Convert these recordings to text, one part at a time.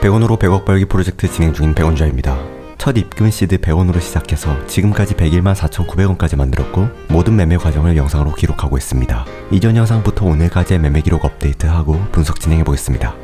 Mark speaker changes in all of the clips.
Speaker 1: 100원으로 100억 벌기 프로젝트 진행 중인 백원주아입니다. 첫 입금 시드 100원으로 시작해서 지금까지 101만 4,900원까지 만들었고 모든 매매 과정을 영상으로 기록하고 있습니다. 이전 영상부터 오늘까지의 매매 기록 업데이트하고 분석 진행해 보겠습니다.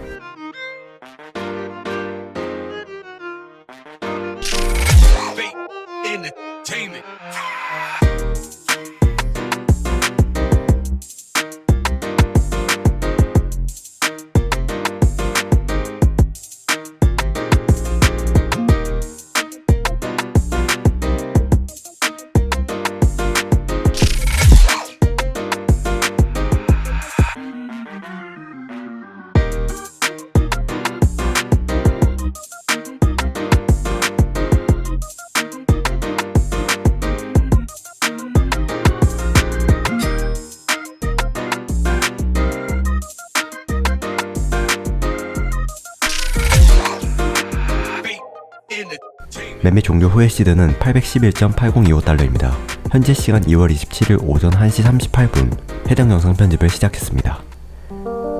Speaker 1: 매매 종료 후의 시드는 811.8025달러입니다. 현재 시간 2월 27일 오전 1시 38분 해당 영상 편집을 시작했습니다.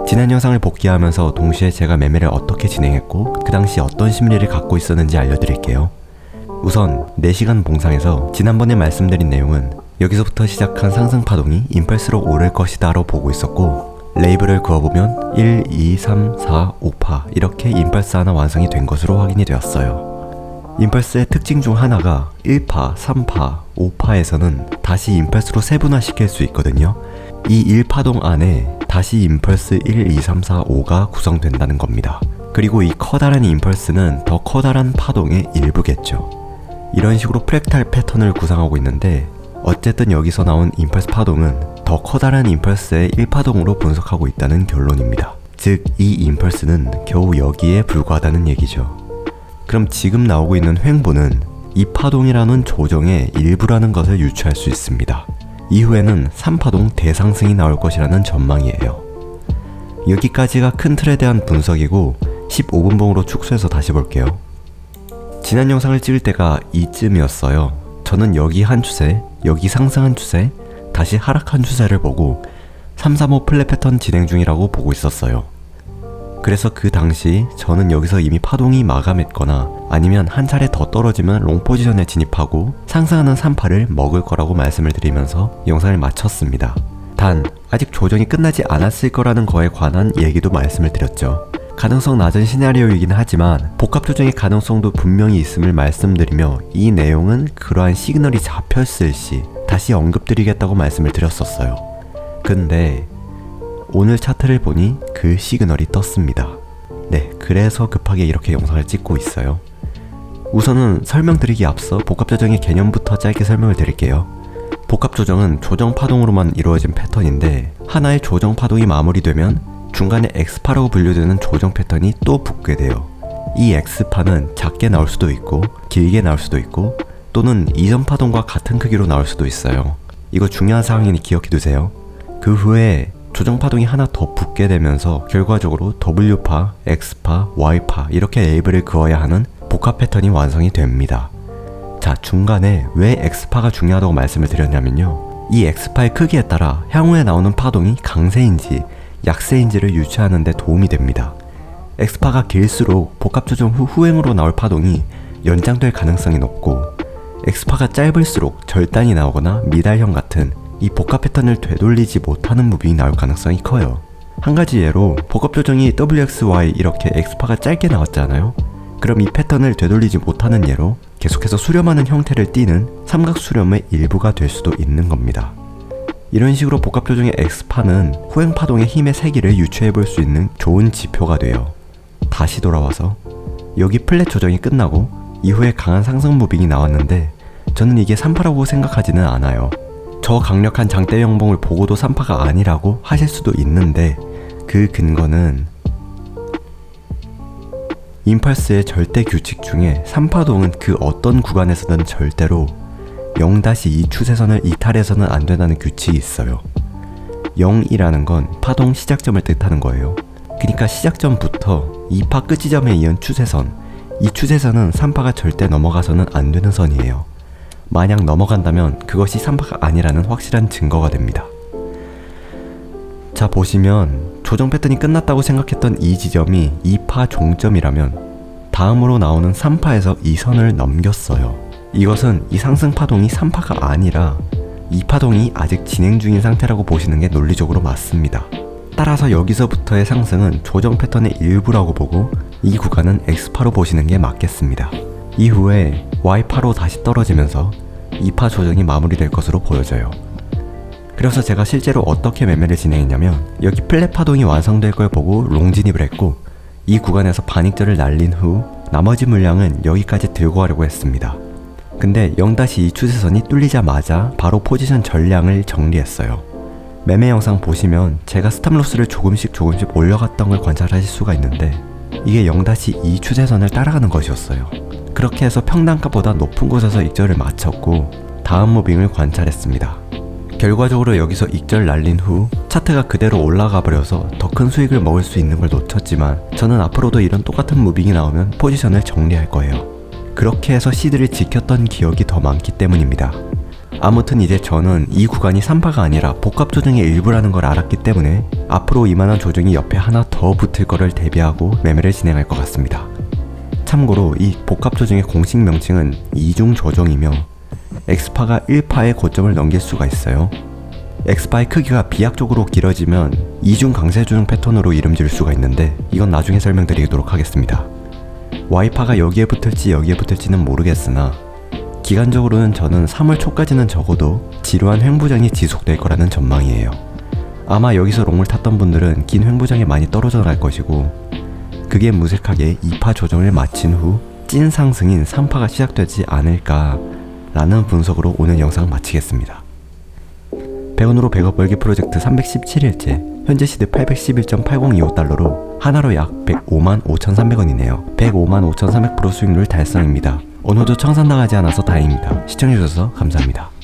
Speaker 1: 지난 영상을 복귀하면서 동시에 제가 매매를 어떻게 진행했고 그 당시 어떤 심리를 갖고 있었는지 알려드릴게요. 우선 4시간 봉상에서 지난번에 말씀드린 내용은 여기서부터 시작한 상승 파동이 임펄스로 오를 것이다로 보고 있었고 레이블을 그어보면 1, 2, 3, 4, 5파 이렇게 임펄스 하나 완성이 된 것으로 확인이 되었어요. 임펄스의 특징 중 하나가 1파, 3파, 5파에서는 다시 임펄스로 세분화시킬 수 있거든요. 이 1파동 안에 다시 임펄스 1, 2, 3, 4, 5가 구성된다는 겁니다. 그리고 이 커다란 임펄스는 더 커다란 파동의 일부겠죠. 이런 식으로 프랙탈 패턴을 구상하고 있는데 어쨌든 여기서 나온 임펄스 파동은 더 커다란 임펄스의 1파동으로 분석하고 있다는 결론입니다. 즉, 이 임펄스는 겨우 여기에 불과하다는 얘기죠. 그럼 지금 나오고 있는 횡보는 이 파동이라는 조정의 일부라는 것을 유추할 수 있습니다. 이후에는 3파동 대상승이 나올 것이라는 전망이에요. 여기까지가 큰 틀에 대한 분석이고 15분봉으로 축소해서 다시 볼게요. 지난 영상을 찍을 때가 이쯤이었어요. 저는 여기 한 추세, 여기 상승한 추세, 다시 하락한 추세를 보고 335 플랫 패턴 진행 중이라고 보고 있었어요. 그래서 그 당시 저는 여기서 이미 파동이 마감했거나 아니면 한 차례 더 떨어지면 롱 포지션에 진입하고 상승하는 3파를 먹을 거라고 말씀을 드리면서 영상을 마쳤습니다. 단 아직 조정이 끝나지 않았을 거라는 거에 관한 얘기도 말씀을 드렸죠. 가능성 낮은 시나리오이긴 하지만 복합 조정의 가능성도 분명히 있음을 말씀드리며 이 내용은 그러한 시그널이 잡혔을 시 다시 언급드리겠다고 말씀을 드렸었어요. 근데 오늘 차트를 보니 그 시그널이 떴습니다. 네, 그래서 급하게 이렇게 영상을 찍고 있어요. 우선은 설명드리기 앞서 복합조정의 개념부터 짧게 설명을 드릴게요. 복합조정은 조정 파동으로만 이루어진 패턴인데 하나의 조정 파동이 마무리되면 중간에 X파라고 분류되는 조정 패턴이 또 붙게 돼요. 이 X파는 작게 나올 수도 있고 길게 나올 수도 있고 또는 이전 파동과 같은 크기로 나올 수도 있어요. 이거 중요한 사항이니 기억해 두세요. 그 후에 조정 파동이 하나 더 붙게 되면서 결과적으로 W파, X파, Y파 이렇게 레이블을 그어야 하는 복합 패턴이 완성이 됩니다. 자, 중간에 왜 X파가 중요하다고 말씀을 드렸냐면요. 이 X파의 크기에 따라 향후에 나오는 파동이 강세인지 약세인지를 유추하는 데 도움이 됩니다. X파가 길수록 복합 조정 후 후행으로 나올 파동이 연장될 가능성이 높고 X파가 짧을수록 절단이 나오거나 미달형 같은 이 복합 패턴을 되돌리지 못하는 무빙이 나올 가능성이 커요. 한 가지 예로 복합 조정이 WXY 이렇게 X파가 짧게 나왔잖아요. 그럼 이 패턴을 되돌리지 못하는 예로 계속해서 수렴하는 형태를 띠는 삼각 수렴의 일부가 될 수도 있는 겁니다. 이런 식으로 복합 조정의 X파는 후행 파동의 힘의 세기를 유추해 볼 수 있는 좋은 지표가 돼요. 다시 돌아와서 여기 플랫 조정이 끝나고 이후에 강한 상승 무빙이 나왔는데 저는 이게 3파라고 생각하지는 않아요. 저 강력한 장대 영봉을 보고도 3파가 아니라고 하실 수도 있는데 그 근거는 임펄스의 절대 규칙 중에 3파동은 그 어떤 구간에서든 절대로 0-2 추세선을 이탈해서는 안 된다는 규칙이 있어요. 0이라는 건 파동 시작점을 뜻하는 거예요. 그러니까 시작점부터 2파 끝 지점에 이은 추세선, 이 추세선은 3파가 절대 넘어가서는 안 되는 선이에요. 만약 넘어간다면 그것이 3파가 아니라는 확실한 증거가 됩니다. 자 보시면 조정 패턴이 끝났다고 생각했던 이 지점이 2파 종점이라면 다음으로 나오는 3파에서 2선을 넘겼어요. 이것은 이 상승 파동이 3파가 아니라 2파동이 아직 진행 중인 상태라고 보시는 게 논리적으로 맞습니다. 따라서 여기서부터의 상승은 조정 패턴의 일부라고 보고 이 구간은 X파로 보시는 게 맞겠습니다. 이후에 Y파로 다시 떨어지면서 2파 조정이 마무리될 것으로 보여져요. 그래서 제가 실제로 어떻게 매매를 진행했냐면 여기 플랫 파동이 완성될 걸 보고 롱 진입을 했고 이 구간에서 반익절을 날린 후 나머지 물량은 여기까지 들고 가려고 했습니다. 근데 0-2 추세선이 뚫리자마자 바로 포지션 전량을 정리했어요. 매매 영상 보시면 제가 스탑로스를 조금씩 조금씩 올려갔던 걸 관찰하실 수가 있는데 이게 0-2 추세선을 따라가는 것이었어요. 그렇게 해서 평단가보다 높은 곳에서 익절을 마쳤고 다음 무빙을 관찰했습니다. 결과적으로 여기서 익절 날린 후 차트가 그대로 올라가 버려서 더 큰 수익을 먹을 수 있는 걸 놓쳤지만 저는 앞으로도 이런 똑같은 무빙이 나오면 포지션을 정리할 거예요. 그렇게 해서 시드를 지켰던 기억이 더 많기 때문입니다. 아무튼 이제 저는 이 구간이 3파가 아니라 복합 조정의 일부라는 걸 알았기 때문에 앞으로 이만한 조정이 옆에 하나 더 붙을 거를 대비하고 매매를 진행할 것 같습니다. 참고로 이 복합 조정의 공식 명칭은 이중 조정이며 X파가 1파의 고점을 넘길 수가 있어요. X파의 크기가 비약적으로 길어지면 이중 강세 조정 패턴으로 이름 지을 수가 있는데 이건 나중에 설명드리도록 하겠습니다. Y파가 여기에 붙을지 여기에 붙을지는 모르겠으나 기간적으로는 저는 3월 초까지는 적어도 지루한 횡보장이 지속될 거라는 전망이에요. 아마 여기서 롱을 탔던 분들은 긴 횡보장에 많이 떨어져 날 것이고 그게 무색하게 2파 조정을 마친 후 찐 상승인 3파가 시작되지 않을까 라는 분석으로 오늘 영상 마치겠습니다. 100원으로 100억 벌기 프로젝트 317일째 현재 시드 811.8025달러로 하나로 약 105만 5,300원이네요. 105만 5,300% 수익률 달성입니다. 오늘도 청산당하지 않아서 다행입니다. 시청해주셔서 감사합니다.